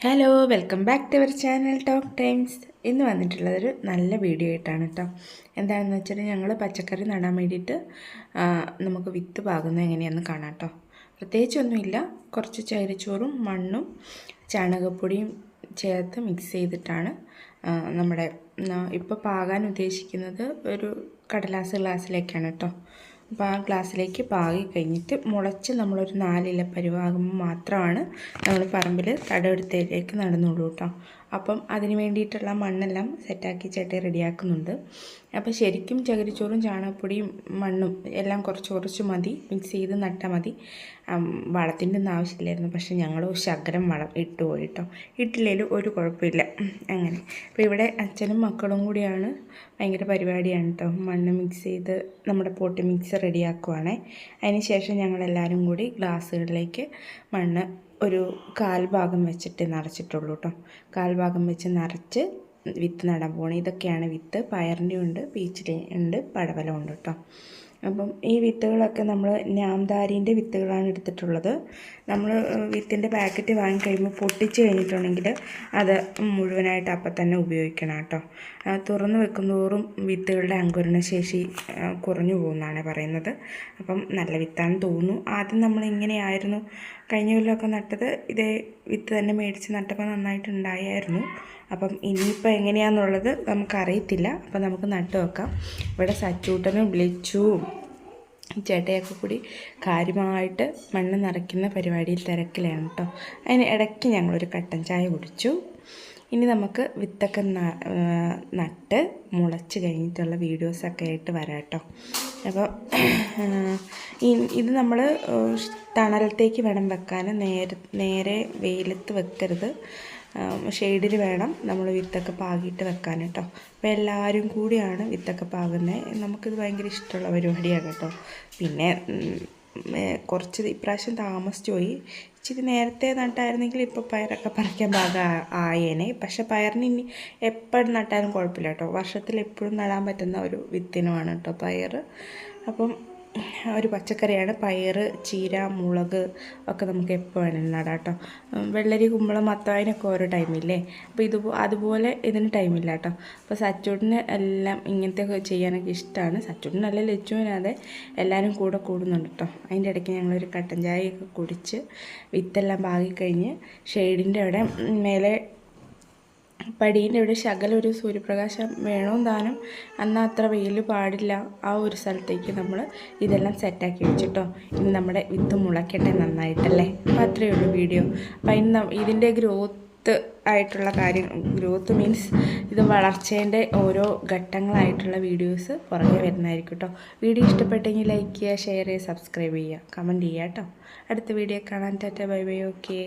Hello welcome back to our channel talk times ഇന്ന് വന്നിട്ടുള്ളതൊരു നല്ല വീഡിയോ ആയിട്ടാണ് കേട്ടോ എന്താണെന്ന് വെച്ചാൽ ഞങ്ങൾ പച്ചക്കറി നടാൻ വേണ്ടിയിട്ട് നമുക്ക് വിത്ത് പാകുന്നത് എങ്ങനെയാണെന്ന് കാണാം കേട്ടോ പ്രത്യേകിച്ചൊന്നുമില്ല. കുറച്ച് ചൈരച്ചോറും മണ്ണും ചാണകപ്പൊടിയും ചേർത്ത് മിക്സ് ചെയ്തിട്ടാണ് നമ്മുടെ ഇപ്പോൾ പാകാൻ ഉദ്ദേശിക്കുന്നത് ഒരു കടലാസ് ഗ്ലാസ്സിലേക്കാണ് കേട്ടോ അപ്പോൾ ആ ഗ്ലാസ്സിലേക്ക് പാകി കഴിഞ്ഞിട്ട് മുളച്ച് നമ്മളൊരു നാലില പരുവാകുമ്പോൾ മാത്രമാണ് നമ്മൾ പറമ്പിൽ തടമെടുത്തതിലേക്ക് നടന്നുള്ളൂ കേട്ടോ അപ്പം അതിന് വേണ്ടിയിട്ടുള്ള മണ്ണെല്ലാം സെറ്റാക്കി ചേട്ടി റെഡിയാക്കുന്നുണ്ട് അപ്പോൾ ശരിക്കും ചകിരിച്ചോറും ചാണകപ്പൊടിയും മണ്ണും എല്ലാം കുറച്ച് കുറച്ച് മതി. മിക്സ് ചെയ്ത് നട്ടാൽ മതി. വളത്തിന്റെ ഒന്നും ആവശ്യമില്ലായിരുന്നു. പക്ഷെ ഞങ്ങൾ ശകരം വളം ഇട്ടു പോയി കേട്ടോ ഇട്ടില്ലേലും ഒരു കുഴപ്പമില്ല. അങ്ങനെ. അപ്പോൾ ഇവിടെ അച്ഛനും മക്കളും കൂടിയാണ്. ഭയങ്കര പരിപാടിയാണ് കേട്ടോ മണ്ണ് മിക്സ് ചെയ്ത് നമ്മുടെ പോട്ട് മിക്സ് റെഡിയാക്കുവാണേ. അതിന് ശേഷം ഞങ്ങളെല്ലാവരും കൂടി ഗ്ലാസ്സുകളിലേക്ക് മണ്ണ് ഒരു കാൽ ഭാഗം വെച്ചിട്ട് നിറച്ചിട്ടുള്ളൂ കേട്ടോ കാൽ ഭാഗം വെച്ച് നിറച്ച് വിത്ത് നടാൻ പോകണം ഇതൊക്കെയാണ് വിത്ത്. പയറിന്റെ ഉണ്ട് പീച്ചിന്റെ ഉണ്ട് പടവലം ഉണ്ട് കേട്ടോ അപ്പം ഈ വിത്തുകളൊക്കെ നമ്മൾ ഞാംദാരിന്റെ വിത്തുകളാണ് എടുത്തിട്ടുള്ളത്. നമ്മൾ വിത്തിന്റെ പാക്കറ്റ് വാങ്ങിക്കഴിയുമ്പോൾ പൊട്ടിച്ച് കഴിഞ്ഞിട്ടുണ്ടെങ്കിൽ അത് മുഴുവനായിട്ട് അപ്പം തന്നെ ഉപയോഗിക്കണം കേട്ടോ. തുറന്ന് വെക്കുന്തോറും വിത്തുകളുടെ അങ്കുരണ ശേഷി ആ, കുറഞ്ഞു പോകുന്നതാണ് പറയുന്നത്. അപ്പം നല്ല വിത്താണെന്ന് തോന്നുന്നു. ആദ്യം നമ്മൾ ഇങ്ങനെയായിരുന്നു കഴിഞ്ഞ കൊല്ലമൊക്കെ നട്ടത്. ഇതേ വിത്ത് തന്നെ മേടിച്ച് നട്ടപ്പോൾ നന്നായിട്ടുണ്ടായായിരുന്നു. അപ്പം ഇനിയിപ്പോൾ എങ്ങനെയാണെന്നുള്ളത് നമുക്കറിയത്തില്ല. അപ്പം നമുക്ക് നട്ടു വെക്കാം ഇവിടെ സച്ചൂട്ടനും ബ്ലിച്ചുവും ചേട്ടയൊക്കെ കൂടി കാര്യമായിട്ട് മണ്ണ് നിറയ്ക്കുന്ന പരിപാടിയിൽ തിരക്കിലാണ് കേട്ടോ. അതിന് ഇടയ്ക്ക് ഞങ്ങളൊരു കട്ടൻ ചായ കുടിച്ചു. ഇനി നമുക്ക് വിത്തൊക്കെ നട്ട് മുളച്ച് കഴിഞ്ഞിട്ടുള്ള വീഡിയോസൊക്കെ ആയിട്ട് വരാം കേട്ടോ. അപ്പോൾ ഇത് നമ്മൾ തണലത്തേക്ക് വേണം വെക്കാൻ. നേരെ നേരെ വെയിലത്ത് വെക്കരുത്. ഷെയ്ഡിൽ വേണം നമ്മൾ വിത്തൊക്കെ പാകിയിട്ട് വെക്കാൻ കേട്ടോ. അപ്പോൾ എല്ലാവരും കൂടിയാണ് വിത്തൊക്കെ പാകുന്നത് നമുക്കിത് ഭയങ്കര ഇഷ്ടമുള്ള പരിപാടിയാണ് കേട്ടോ. പിന്നെ കുറച്ച് ഇപ്രാവശ്യം താമസിച്ചു പോയി. ഇച്ചിരി നേരത്തെ നട്ടായിരുന്നെങ്കിൽ ഇപ്പോൾ പയറൊക്കെ പറിക്കാൻ പാകം ആയേനെ. പക്ഷെ പയറിന് ഇനി എപ്പോഴും നട്ടാലും കുഴപ്പമില്ല കേട്ടോ. വർഷത്തിൽ എപ്പോഴും നടാൻ പറ്റുന്ന ഒരു വിത്തിനുമാണ് കേട്ടോ പയർ അപ്പം ഒരു പച്ചക്കറിയാണ് പയർ ചീര മുളക് ഒക്കെ നമുക്ക് എപ്പോൾ വേണമെങ്കിലും നടാം കേട്ടോ വെള്ളരി കുമ്പളം മത്തവായനൊക്കെ ഓരോ ടൈമില്ലേ അപ്പോൾ ഇത് അതുപോലെ ഇതിന് ടൈമില്ല കേട്ടോ അപ്പോൾ സച്ചൂടിന് എല്ലാം ഇങ്ങനത്തെ ചെയ്യാനൊക്കെ ഇഷ്ടമാണ് സച്ചൂടിനല്ല ലച്ചുവിനാതെ എല്ലാവരും കൂടെ കൂടുന്നുണ്ട് കേട്ടോ അതിന്റെ ഇടയ്ക്ക് ഞങ്ങളൊരു കട്ടൻ ചായയൊക്കെ കുടിച്ച് വിത്തെല്ലാം പാകിക്കഴിഞ്ഞ് ഷെയ്ഡിന്റെ അവിടെ മേലെ പടീന്റെ ഇവിടെ ശകലം ഒരു സൂര്യപ്രകാശം വേണോ താനും. എന്നാൽ അത്ര വെയിൽ പാടില്ല. ആ ഒരു സ്ഥലത്തേക്ക് നമ്മൾ ഇതെല്ലാം സെറ്റാക്കി വെച്ചിട്ടോ. ഇനി നമ്മുടെ വിത്ത് മുളയ്ക്കട്ടെ നന്നായിട്ടല്ലേ? അപ്പോൾ അത്രയേ ഉള്ളൂ വീഡിയോ അപ്പം ഇന്ന് ഇതിന്റെ ഗ്രോത്ത് ആയിട്ടുള്ള കാര്യം ഗ്രോത്ത് മീൻസ് ഇത് വളർച്ചേന്റെ ഓരോ ഘട്ടങ്ങളായിട്ടുള്ള വീഡിയോസ് പുറകെ വരുന്നതായിരിക്കും കേട്ടോ വീഡിയോ ഇഷ്ടപ്പെട്ടെങ്കിൽ ലൈക്ക് ചെയ്യുക ഷെയർ ചെയ്യുക സബ്സ്ക്രൈബ് ചെയ്യുക. കമന്റ് ചെയ്യുക കേട്ടോ അടുത്ത വീഡിയോ കാണാൻ ടാറ്റ ബൈ ബൈ. ഓക്കെ